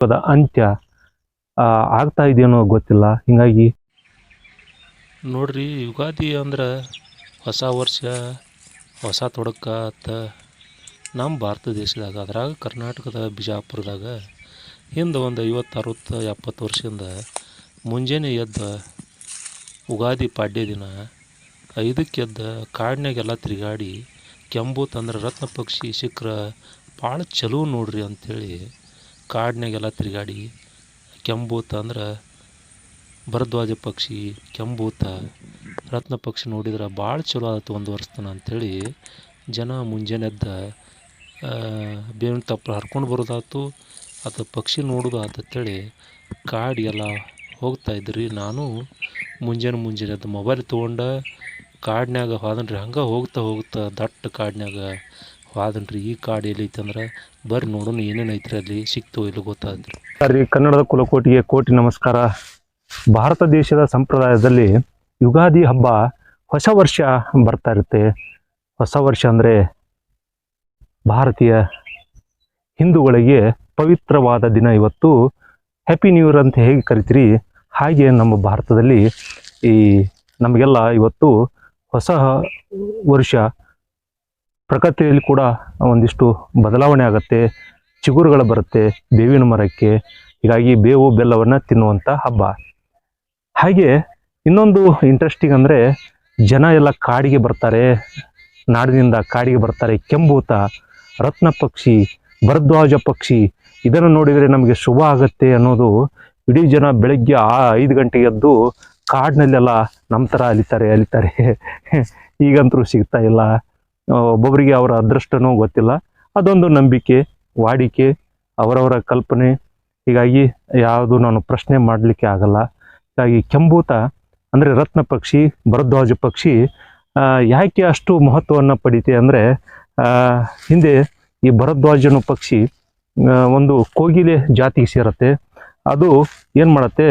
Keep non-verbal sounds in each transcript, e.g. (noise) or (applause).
ಪದ ಅಂತ್ಯ ಆಗ್ತಾ ಇದೆಯೋ ಗೊತ್ತಿಲ್ಲ. ಹಿಂಗಾಗಿ ನೋಡ್ರಿ, ಯುಗಾದಿ ಅಂದ್ರೆ ಹೊಸ ವರ್ಷ, ಹೊಸ ತೊಡಕ ಅಂತ ನಮ್ಮ ಭಾರತ ದೇಶದಾಗ, ಅದ್ರಾಗ ಕರ್ನಾಟಕದ ಬಿಜಾಪುರದಾಗ ಹಿಂದೆ ಒಂದು ಐವತ್ತು ಅರವತ್ತು ಎಪ್ಪತ್ತು ವರ್ಷದಿಂದ ಮುಂಜಾನೆ ಎದ್ದ ಉಗಾದಿ ಪಾಡ್ಯ ದಿನ, ಐದಕ್ಕೆ ಎದ್ದ ಕಾಡಿನಾಗೆಲ್ಲ ತಿರುಗಾಡಿ ಕೆಂಬು ತಂದ್ರೆ ರತ್ನ ಪಕ್ಷಿ ಸಿಕ್ಕ್ರೆ ಭಾಳ ಚಲೋ ನೋಡ್ರಿ ಅಂಥೇಳಿ ಕಾಡಿನಾಗೆಲ್ಲ ತಿರುಗಾಡಿ, ಕೆಂಬೂತ ಅಂದ್ರೆ ಭರದ್ವಾಜ ಪಕ್ಷಿ, ಕೆಂಬೂತ, ರತ್ನ ಪಕ್ಷಿ ನೋಡಿದ್ರೆ ಭಾಳ ಚಲೋ ಆಯ್ತು ಒಂದು ವರ್ಷತನ ಅಂಥೇಳಿ ಜನ ಮುಂಜಾನೆ ಎದ್ದ ಬೇವಿನ ತಪ್ಪಲು ಹರ್ಕೊಂಡು ಬರೋದಾಯ್ತು ಅದು ಪಕ್ಷಿ ನೋಡೋದು ಆತಂತೇಳಿ ಕಾಡಿಗೆಲ್ಲ ಹೋಗ್ತಾ ಇದ್ರಿ. ನಾನು ಮುಂಜಾನೆ ಮುಂಜಾನೆ ಎದ್ದು ಮೊಬೈಲ್ ತೊಗೊಂಡು ಕಾಡಿನಾಗ ಹೋದನ್ರಿ. ಹಂಗೆ ಹೋಗ್ತಾ ಹೋಗ್ತಾ ದಟ್ಟ ಕಾಡಿನ್ಯಾಗ ಹೋದನ್ರಿ ಈ ಕಾಡು ಎಲ್ಲೈತೆ ಅಂದ್ರೆ ಬರ್ರಿ ನೋಡೋಣ, ಏನೇನು ಐತ್ರಿ ಅಲ್ಲಿ? ಸಿಕ್ತೋ ಇಲ್ಲಿ ಗೊತ್ತಾದ್ರಿ ಸರಿ, ಕನ್ನಡದ ಕುಲಕೋಟಿಗೆ ಕೋಟಿ ನಮಸ್ಕಾರ. ಭಾರತ ದೇಶದ ಸಂಪ್ರದಾಯದಲ್ಲಿ ಯುಗಾದಿ ಹಬ್ಬ ಹೊಸ ವರ್ಷ ಬರ್ತಾ ಇರುತ್ತೆ. ಹೊಸ ವರ್ಷ ಅಂದರೆ ಭಾರತೀಯ ಹಿಂದೂಗಳಿಗೆ ಪವಿತ್ರವಾದ ದಿನ ಇವತ್ತು. ಹ್ಯಾಪಿ ನ್ಯೂ ಇಯರ್ ಅಂತ ಹೇಗೆ ಕರಿತೀರಿ? ಹಾಗೆ ನಮ್ಮ ಭಾರತದಲ್ಲಿ ಈ ನಮಗೆಲ್ಲ ಇವತ್ತು ಹೊಸ ವರ್ಷ ಪ್ರಕೃತಿಯಲ್ಲಿ ಕೂಡ ಒಂದಿಷ್ಟು ಬದಲಾವಣೆ ಆಗುತ್ತೆ, ಚಿಗುರುಗಳು ಬರುತ್ತೆ ಬೇವಿನ ಮರಕ್ಕೆ. ಹೀಗಾಗಿ ಬೇವು ಬೆಲ್ಲವನ್ನು ತಿನ್ನುವಂಥ ಹಬ್ಬ. ಹಾಗೆ ಇನ್ನೊಂದು ಇಂಟ್ರೆಸ್ಟಿಂಗ್ ಅಂದರೆ ಜನ ಎಲ್ಲ ಕಾಡಿಗೆ ಬರ್ತಾರೆ, ನಾಡಿನಿಂದ ಕಾಡಿಗೆ ಬರ್ತಾರೆ ಕೆಂಬೂತ, ರತ್ನ ಪಕ್ಷಿ, ಭರದ್ವಾಜ ಪಕ್ಷಿ. ಇದನ್ನು ನೋಡಿದರೆ ನಮಗೆ ಶುಭ ಆಗುತ್ತೆ ಅನ್ನೋದು ಇಡೀ ಜನ ಬೆಳಗ್ಗೆ ಆ ಐದು ಗಂಟೆಗೆ ಎದ್ದು ಕಾಡಿನಲ್ಲೆಲ್ಲ ನಮ್ಮ ಥರ ಅಲಿತಾರೆ ಅಲಿತಾರೆ. (laughs) ಈಗಂತರೂ ಸಿಗ್ತಾ ಇಲ್ಲ. ಒಬ್ಬೊಬ್ಬರಿಗೆ ಅವರ ಅದೃಷ್ಟನೂ ಗೊತ್ತಿಲ್ಲ. ಅದೊಂದು ನಂಬಿಕೆ, ವಾಡಿಕೆ, ಅವರವರ ಕಲ್ಪನೆ. ಹೀಗಾಗಿ ಯಾವುದು ನಾನು ಪ್ರಶ್ನೆ ಮಾಡಲಿಕ್ಕೆ ಆಗಲ್ಲ. ಹೀಗಾಗಿ ಕೆಂಬೂತ ಅಂದರೆ ರತ್ನ ಪಕ್ಷಿ, ಭರದ್ವಾಜ ಪಕ್ಷಿ ಯಾಕೆ ಅಷ್ಟು ಮಹತ್ವವನ್ನು ಪಡೀತೆ ಅಂದರೆ ಹಿಂದೆ ಈ ಭರದ್ವಾಜನ ಪಕ್ಷಿ ಒಂದು ಕೋಗಿಲೆ ಜಾತಿಗೆ ಸೇರುತ್ತೆ. ಅದು ಏನು ಮಾಡುತ್ತೆ?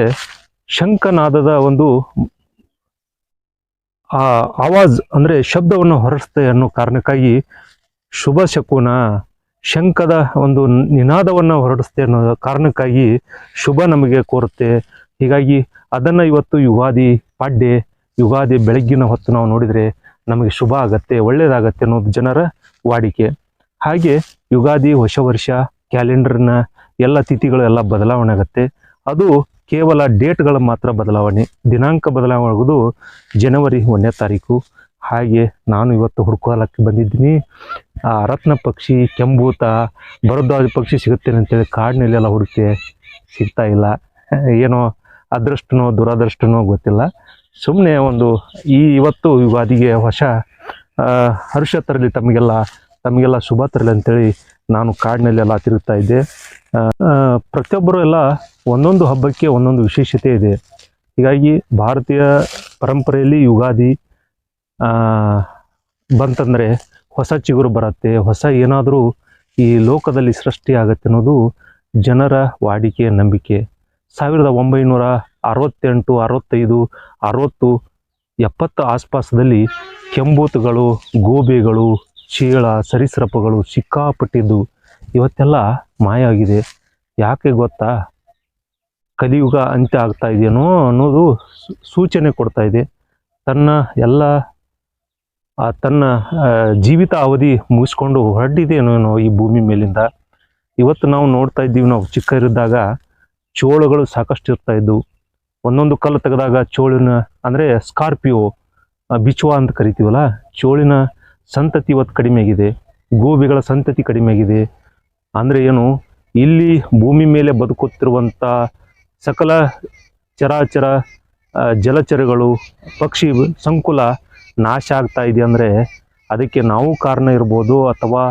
ಶಂಖನಾದದ ಒಂದು ಆ ಆವಾಜ್ ಅಂದರೆ ಶಬ್ದವನ್ನು ಹೊರಡಿಸುತ್ತೆ ಅನ್ನೋ ಕಾರಣಕ್ಕಾಗಿ ಶುಭ ಶಕುನ, ಶಂಕದ ಒಂದು ನಿನಾದವನ್ನು ಹೊರಡಿಸುತ್ತೆ ಅನ್ನೋ ಕಾರಣಕ್ಕಾಗಿ ಶುಭ ನಮಗೆ ಕೋರುತ್ತೆ. ಹೀಗಾಗಿ ಅದನ್ನು ಇವತ್ತು ಯುಗಾದಿ ಪಾಡ್ಯ, ಯುಗಾದಿ ಬೆಳಗ್ಗಿನ ಹೊತ್ತು ನಾವು ನೋಡಿದರೆ ನಮಗೆ ಶುಭ ಆಗತ್ತೆ ಒಳ್ಳೆಯದಾಗತ್ತೆ ಅನ್ನೋದು ಜನರ ವಾಡಿಕೆ. ಹಾಗೆ ಯುಗಾದಿ ಹೊಸ ವರ್ಷ, ಕ್ಯಾಲೆಂಡರ್ನ ಎಲ್ಲ ತಿಥಿಗಳು ಎಲ್ಲ ಬದಲಾವಣೆ ಆಗುತ್ತೆ. ಅದು ಕೇವಲ ಡೇಟ್ಗಳ ಮಾತ್ರ ಬದಲಾವಣೆ, ದಿನಾಂಕ ಬದಲಾವಣೆ ಆಗೋದು ಜನವರಿ ಒಂದನೇ ತಾರೀಕು. ಹಾಗೆ ನಾನು ಇವತ್ತು ಹುಡ್ಕೋಲಕ್ಕೆ ಬಂದಿದ್ದೀನಿ. ಆ, ರತ್ನ ಪಕ್ಷಿ, ಕೆಂಬೂತ, ಭರದ್ವಾಜ ಪಕ್ಷಿ ಸಿಗುತ್ತೇನೆ ಅಂತೇಳಿ ಕಾಡಿನಲ್ಲೆಲ್ಲ ಹುಡುಕ್ತೆ ಸಿಗ್ತಾ ಇಲ್ಲ. ಏನೋ ಅದೃಷ್ಟನೋ ದುರಾದೃಷ್ಟನೋ ಗೊತ್ತಿಲ್ಲ. ಸುಮ್ಮನೆ ಒಂದು ಈ ಇವತ್ತು ಯುಗಾದಿಗೆ ಹೊಸ ಹರ್ಷ ತರಲಿ ತಮಗೆಲ್ಲ ತಮಗೆಲ್ಲ ಶುಭ ತರಲಿ ಅಂತೇಳಿ ನಾನು ಕಾಡಿನಲ್ಲೆಲ್ಲ ತಿರುಗ್ತಾ ಇದ್ದೆ. ಪ್ರತಿಯೊಬ್ಬರು ಎಲ್ಲ ಒಂದೊಂದು ಹಬ್ಬಕ್ಕೆ ಒಂದೊಂದು ವಿಶೇಷತೆ ಇದೆ. ಹೀಗಾಗಿ ಭಾರತೀಯ ಪರಂಪರೆಯಲ್ಲಿ ಯುಗಾದಿ ಬಂತಂದರೆ ಹೊಸ ಚಿಗುರು ಬರುತ್ತೆ, ಹೊಸ ಏನಾದರೂ ಈ ಲೋಕದಲ್ಲಿ ಸೃಷ್ಟಿಯಾಗತ್ತೆ ಅನ್ನೋದು ಜನರ ವಾಡಿಕೆಯ ನಂಬಿಕೆ. ಸಾವಿರದ ಒಂಬೈನೂರ ಅರವತ್ತೆಂಟು, ಅರವತ್ತೈದು, ಅರವತ್ತು, ಎಪ್ಪತ್ತು ಆಸ್ಪಾಸದಲ್ಲಿ ಕೆಂಬೂತುಗಳು, ಗೋಬೆಗಳು ಚೇಳ ಸರಿಸರಪಗಳು ಸಿಕ್ಕಾಪಟ್ಟಿದ್ದು ಇವತ್ತೆಲ್ಲ ಮಾಯ ಆಗಿದೆ ಯಾಕೆ ಗೊತ್ತಾ? ಕಲಿಯುಗ ಅಂತ್ಯ ಆಗ್ತಾ ಇದೆಯೇನೋ ಅನ್ನೋದು ಸೂಚನೆ ಕೊಡ್ತಾ ಇದೆ. ತನ್ನ ಎಲ್ಲ ತನ್ನ ಜೀವಿತ ಅವಧಿ ಮುಗಿಸ್ಕೊಂಡು ಹೊರಟಿದೇನೋ ಈ ಭೂಮಿ ಮೇಲಿಂದ. ಇವತ್ತು ನಾವು ನೋಡ್ತಾ ಇದ್ದೀವಿ, ನಾವು ಚಿಕ್ಕರಿದ್ದಾಗ ಚೋಳುಗಳು ಸಾಕಷ್ಟು ಇರ್ತಾ ಇದ್ದವು ಒಂದೊಂದು ಕಲ್ಲು ತೆಗೆದಾಗ ಚೋಳಿನ ಅಂದರೆ ಸ್ಕಾರ್ಪಿಯೋ ಬಿಚ್ಚುವ ಅಂತ ಕರಿತೀವಲ್ಲ, ಚೋಳಿನ ಸಂತತಿ ಇವತ್ತು ಕಡಿಮೆ ಆಗಿದೆ ಗೋಬಿಗಳ ಸಂತತಿ ಕಡಿಮೆ ಆಗಿದೆ ಅಂದರೆ ಏನು, ಇಲ್ಲಿ ಭೂಮಿ ಮೇಲೆ ಬದುಕುತ್ತಿರುವಂಥ ಸಕಲ ಚರಾಚರ ಜಲಚರಗಳು, ಪಕ್ಷಿ ಸಂಕುಲ ನಾಶ ಆಗ್ತಾ ಇದೆ ಅಂದರೆ ಅದಕ್ಕೆ ನಾವು ಕಾರಣ ಇರ್ಬೋದು ಅಥವಾ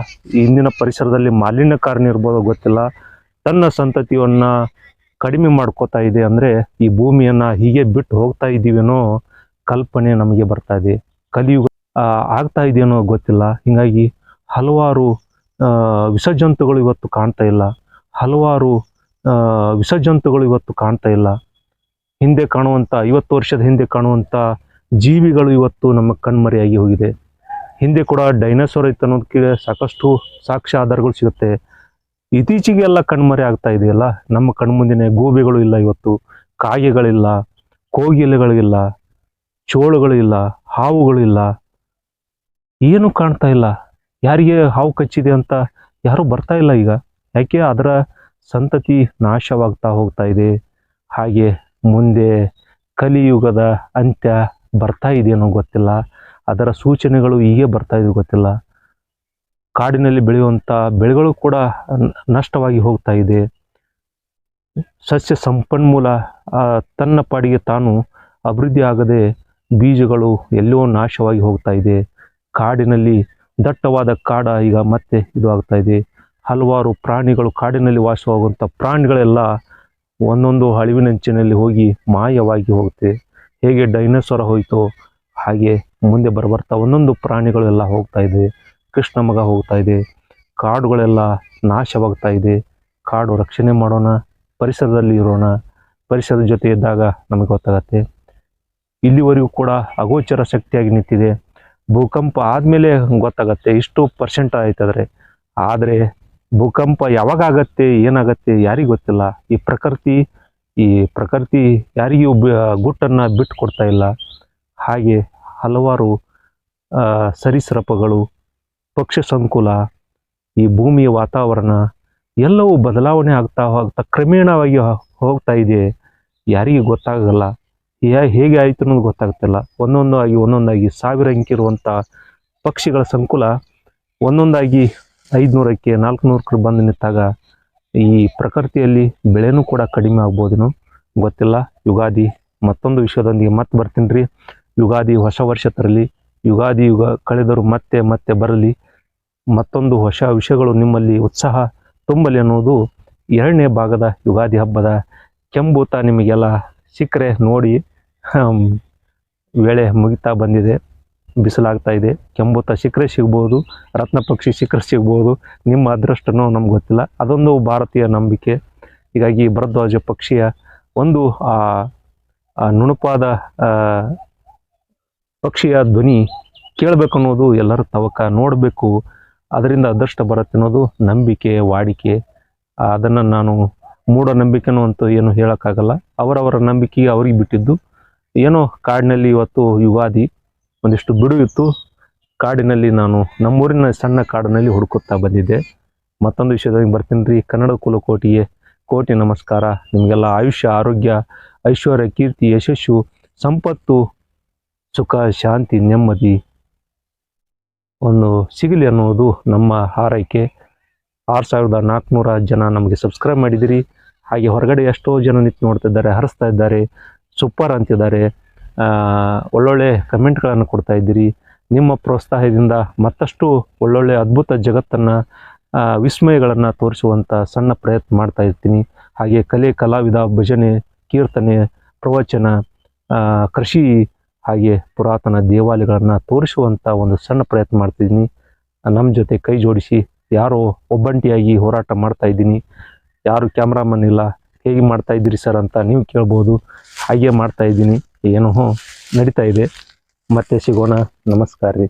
ಇಂದಿನ ಪರಿಸರದಲ್ಲಿ ಮಾಲಿನ್ಯ ಕಾರಣ ಇರ್ಬೋದು ಗೊತ್ತಿಲ್ಲ. ತನ್ನ ಸಂತತಿಯನ್ನು ಕಡಿಮೆ ಮಾಡ್ಕೋತಾ ಇದೆ ಅಂದರೆ ಈ ಭೂಮಿಯನ್ನು ಹೀಗೆ ಬಿಟ್ಟು ಹೋಗ್ತಾ ಇದ್ದೀವೇನೋ ಕಲ್ಪನೆ ನಮಗೆ ಬರ್ತಾ ಇದೆ. ಕಲಿಯುಗ ಆಗ್ತಾ ಇದೆಯೋ ಗೊತ್ತಿಲ್ಲ. ಹೀಗಾಗಿ ಹಲವಾರು ವಿಸರ್ಜಂತುಗಳು ಇವತ್ತು ಕಾಣ್ತಾ ಇಲ್ಲ. ಹಲವಾರು ವಿಸರ್ಜಂತುಗಳು ಇವತ್ತು ಕಾಣ್ತಾ ಇಲ್ಲ. ಹಿಂದೆ ಕಾಣುವಂಥ ಐವತ್ತು ವರ್ಷದ ಹಿಂದೆ ಕಾಣುವಂಥ ಜೀವಿಗಳು ಇವತ್ತು ನಮ್ಮ ಕಣ್ಮರೆಯಾಗಿ ಹೋಗಿದೆ. ಹಿಂದೆ ಕೂಡ ಡೈನೋಸಾರ್ ಇತ್ತು ಅನ್ನೋದಕ್ಕೆ ಸಾಕಷ್ಟು ಸಾಕ್ಷ್ಯ ಆಧಾರಗಳು ಸಿಗುತ್ತೆ. ಇತ್ತೀಚೆಗೆಲ್ಲ ಕಣ್ಮರೆ ಆಗ್ತಾ ಇದೆಯಲ್ಲ? ನಮ್ಮ ಕಣ್ಮುಂದಿನ ಗೂಬೆಗಳು ಇಲ್ಲ ಇವತ್ತು. ಕಾಗೆಗಳಿಲ್ಲ, ಕೋಗಿಲೆಗಳಿಲ್ಲ ಚೋಳುಗಳು ಇಲ್ಲ ಹಾವುಗಳು ಇಲ್ಲ ಏನು ಕಾಣ್ತಾ ಇಲ್ಲ. ಯಾರಿಗೆ ಹಾವು ಕಚ್ಚಿದೆ ಅಂತ ಯಾರು ಬರ್ತಾ ಇಲ್ಲ ಈಗ. ಯಾಕೆ ಅದರ ಸಂತತಿ ನಾಶವಾಗ್ತಾ ಹೋಗ್ತಾ ಇದೆ. ಹಾಗೆ ಮುಂದೆ ಕಲಿಯುಗದ ಅಂತ್ಯ ಬರ್ತಾ ಇದೆಯೇನೋ ಗೊತ್ತಿಲ್ಲ. ಅದರ ಸೂಚನೆಗಳು ಹೀಗೆ ಬರ್ತಾ ಇದೆ ಗೊತ್ತಿಲ್ಲ. ಕಾಡಿನಲ್ಲಿ ಬೆಳೆಯುವಂಥ ಬೆಳೆಗಳು ಕೂಡ ನಷ್ಟವಾಗಿ ಹೋಗ್ತಾ ಇದೆ. ಸಸ್ಯ ಸಂಪನ್ಮೂಲ ತನ್ನ ಪಾಡಿಗೆ ತಾನು ಅಭಿವೃದ್ಧಿ ಆಗದೆ ಬೀಜಗಳು ಎಲ್ಲೋ ನಾಶವಾಗಿ ಹೋಗ್ತಾ ಇದೆ. ಕಾಡಿನಲ್ಲಿ ದಟ್ಟವಾದ ಕಾಡ ಈಗ ಮತ್ತೆ ಇದು ಆಗ್ತಾ ಇದೆ. ಹಲವಾರು ಪ್ರಾಣಿಗಳು ಕಾಡಿನಲ್ಲಿ ವಾಸವಾಗುವಂಥ ಪ್ರಾಣಿಗಳೆಲ್ಲ ಒಂದೊಂದು ಅಳಿವಿನಂಚಿನಲ್ಲಿ ಹೋಗಿ ಮಾಯವಾಗಿ ಹೋಗುತ್ತೆ. ಹೇಗೆ ಡೈನೋಸರ ಹೋಯಿತೋ ಹಾಗೆ ಮುಂದೆ ಬರಬರ್ತಾ ಒಂದೊಂದು ಪ್ರಾಣಿಗಳೆಲ್ಲ ಹೋಗ್ತಾ ಇದೆ. ಕೃಷ್ಣ ಮಗ ಹೋಗ್ತಾ ಇದೆ. ಕಾಡುಗಳೆಲ್ಲ ನಾಶವಾಗ್ತಾ ಇದೆ. ಕಾಡು ರಕ್ಷಣೆ ಮಾಡೋಣ, ಪರಿಸರದಲ್ಲಿ ಇರೋಣ. ಪರಿಸರದ ಜೊತೆ ಇದ್ದಾಗ ನಮಗೆ ಗೊತ್ತಾಗತ್ತೆ. ಇಲ್ಲಿವರೆಗೂ ಕೂಡ ಅಗೋಚರ ಶಕ್ತಿಯಾಗಿ ನಿಂತಿದೆ. ಭೂಕಂಪ ಆದಮೇಲೆ ಗೊತ್ತಾಗತ್ತೆ. ಇಷ್ಟು ಪರ್ಸೆಂಟ್ ಆಯ್ತದ್ರೆ. ಆದರೆ ಭೂಕಂಪ ಯಾವಾಗ ಆಗತ್ತೆ ಏನಾಗತ್ತೆ ಯಾರಿಗೂ ಗೊತ್ತಿಲ್ಲ. ಈ ಪ್ರಕೃತಿ ಈ ಪ್ರಕೃತಿ ಯಾರಿಗೂ ಗುಟ್ಟನ್ನ ಬಿಟ್ಟು ಕೊಡ್ತಾ ಇಲ್ಲ. ಹಾಗೆ ಹಲವಾರು ಸರಿಸರಪಗಳು ಪಕ್ಷಿ ಸಂಕುಲ, ಈ ಭೂಮಿಯ ವಾತಾವರಣ ಎಲ್ಲವೂ ಬದಲಾವಣೆ ಆಗ್ತಾ ಹೋಗ್ತಾ ಕ್ರಮೇಣವಾಗಿ ಹೋಗ್ತಾ ಇದೆ. ಯಾರಿಗೂ ಗೊತ್ತಾಗಲ್ಲ. ಹೇಗೆ ಆಯಿತು ಅನ್ನೋದು ಗೊತ್ತಾಗ್ತಿಲ್ಲ. ಒಂದೊಂದಾಗಿ ಒಂದೊಂದಾಗಿ ಸಾವಿರ ಅಂಕಿರುವಂಥ ಪಕ್ಷಿಗಳ ಸಂಕುಲ ಒಂದೊಂದಾಗಿ ಐದುನೂರಕ್ಕೆ ನಾಲ್ಕುನೂರಕ್ಕೆ ಬಂದು ನಿಂತಾಗ ಈ ಪ್ರಕೃತಿಯಲ್ಲಿ ಬೆಳೆನೂ ಕೂಡ ಕಡಿಮೆ ಆಗ್ಬೋದೇನೋ ಗೊತ್ತಿಲ್ಲ. ಯುಗಾದಿ ಮತ್ತೊಂದು ವಿಷಯದೊಂದಿಗೆ ಮತ್ತೆ ಬರ್ತೀನಿ ರೀ. ಯುಗಾದಿ ಹೊಸ ವರ್ಷ ತರಲಿ, ಯುಗಾದಿ ಯುಗ ಕಳೆದರು ಮತ್ತೆ ಮತ್ತೆ ಬರಲಿ, ಮತ್ತೊಂದು ಹೊಸ ವಿಷಯಗಳು ನಿಮ್ಮಲ್ಲಿ ಉತ್ಸಾಹ ತುಂಬಲಿ ಅನ್ನೋದು ಎರಡನೇ ಭಾಗದ ಯುಗಾದಿ ಹಬ್ಬದ ಕೆಂಬೂತ ನಿಮಗೆಲ್ಲ ಸಿಕ್ಕರೆ ನೋಡಿ ವೇಳೆ ಮುಗಿತಾ ಬಂದಿದೆ, ಬಿಸಿಲಾಗ್ತಾ ಇದೆ, ಕೆಂಬುತ್ತ ಸಿಕ್ಕರೆ ಸಿಗ್ಬೋದು, ರತ್ನ ಪಕ್ಷಿ ಸಿಕ್ಕರೆ ಸಿಗ್ಬೋದು, ನಿಮ್ಮ ಅದೃಷ್ಟನೋ ನಮ್ಗೆ ಗೊತ್ತಿಲ್ಲ. ಅದೊಂದು ಭಾರತೀಯ ನಂಬಿಕೆ. ಹೀಗಾಗಿ ಭರದ್ವಾಜ ಪಕ್ಷಿಯ ಒಂದು, ಆ ನುಣುಪಾದ ಪಕ್ಷಿಯ ಧ್ವನಿ ಕೇಳಬೇಕು ಅನ್ನೋದು ಎಲ್ಲರ ತವಕ. ನೋಡಬೇಕು, ಅದರಿಂದ ಅದೃಷ್ಟ ಬರುತ್ತೆ ಅನ್ನೋದು ನಂಬಿಕೆ, ವಾಡಿಕೆ. ಅದನ್ನು ನಾನು ಮೂಢನಂಬಿಕೆನೂ ಅಂತ ಏನು ಹೇಳೋಕ್ಕಾಗಲ್ಲ. ಅವರವರ ನಂಬಿಕೆಗೆ ಅವ್ರಿಗೆ ಬಿಟ್ಟಿದ್ದು. ಏನೋ ಕಾಡಿನಲ್ಲಿ ಇವತ್ತು ಯುಗಾದಿ ಒಂದಿಷ್ಟು ಬಿಡು ಇತ್ತು ಕಾಡಿನಲ್ಲಿ ನಾನು ನಮ್ಮೂರಿನ ಸಣ್ಣ ಕಾಡಿನಲ್ಲಿ ಹುಡುಕುತ್ತಾ ಬಂದಿದ್ದೆ. ಮತ್ತೊಂದು ವಿಷಯದಲ್ಲಿ ಬರ್ತೀನಿ ರೀ. ಕನ್ನಡ ಕುಲಕೋಟಿಗೆ ಕೋಟಿ ನಮಸ್ಕಾರ. ನಿಮಗೆಲ್ಲ ಆಯುಷ್ಯ, ಆರೋಗ್ಯ, ಐಶ್ವರ್ಯ, ಕೀರ್ತಿ, ಯಶಸ್ಸು, ಸಂಪತ್ತು, ಸುಖ, ಶಾಂತಿ, ನೆಮ್ಮದಿ ಒಂದು ಸಿಗಲಿ ಅನ್ನೋದು ನಮ್ಮ ಹಾರೈಕೆ. ಆರು ಸಾವಿರದ ನಾಲ್ಕುನೂರ ಜನ ನಮಗೆ ಸಬ್ಸ್ಕ್ರೈಬ್ ಮಾಡಿದಿರಿ. ಹಾಗೆ ಹೊರಗಡೆ ಎಷ್ಟೋ ಜನ ನಿಂತು ನೋಡ್ತಿದ್ದಾರೆ, ಹರಿಸ್ತಾ ಇದ್ದಾರೆ, ಸೂಪರ್ ಅಂತಿದ್ದಾರೆ. ಒಳ್ಳೊಳ್ಳೆ ಕಮೆಂಟ್ಗಳನ್ನು ಕೊಡ್ತಾ ಇದ್ದೀರಿ. ನಿಮ್ಮ ಪ್ರೋತ್ಸಾಹದಿಂದ ಮತ್ತಷ್ಟು ಒಳ್ಳೊಳ್ಳೆ ಅದ್ಭುತ ಜಗತ್ತನ್ನು ವಿಸ್ಮಯಗಳನ್ನು ತೋರಿಸುವಂಥ ಸಣ್ಣ ಪ್ರಯತ್ನ ಮಾಡ್ತಾ ಇರ್ತೀನಿ. ಹಾಗೆ ಕಲೆ, ಕಲಾವಿದ, ಭಜನೆ, ಕೀರ್ತನೆ, ಪ್ರವಚನ ಕೃಷಿ, ಹಾಗೆ ಪುರಾತನ ದೇವಾಲಯಗಳನ್ನು ತೋರಿಸುವಂಥ ಒಂದು ಸಣ್ಣ ಪ್ರಯತ್ನ ಮಾಡ್ತಿದ್ದೀನಿ. ನಮ್ಮ ಜೊತೆ ಕೈ ಜೋಡಿಸಿ, ಯಾರೋ ಒಬ್ಬಂಟಿಯಾಗಿ ಹೋರಾಟ ಮಾಡ್ತಾ ಇದ್ದೀನಿ. ಯಾರು ಕ್ಯಾಮ್ರಾಮನ್ ಇಲ್ಲ, ಹೇಗೆ ಮಾಡ್ತಾ ಇದ್ದೀರಿ ಸರ್ ಅಂತ ನೀವು ಕೇಳ್ಬೋದು. ಹಾಗೆ ಮಾಡ್ತಾ ಇದ್ದೀನಿ. ಏನೋ, ನಡೀತಾ ಇದೆ. ಮತ್ತೆ ಸಿಗೋಣ. ನಮಸ್ಕಾರ ರೀ.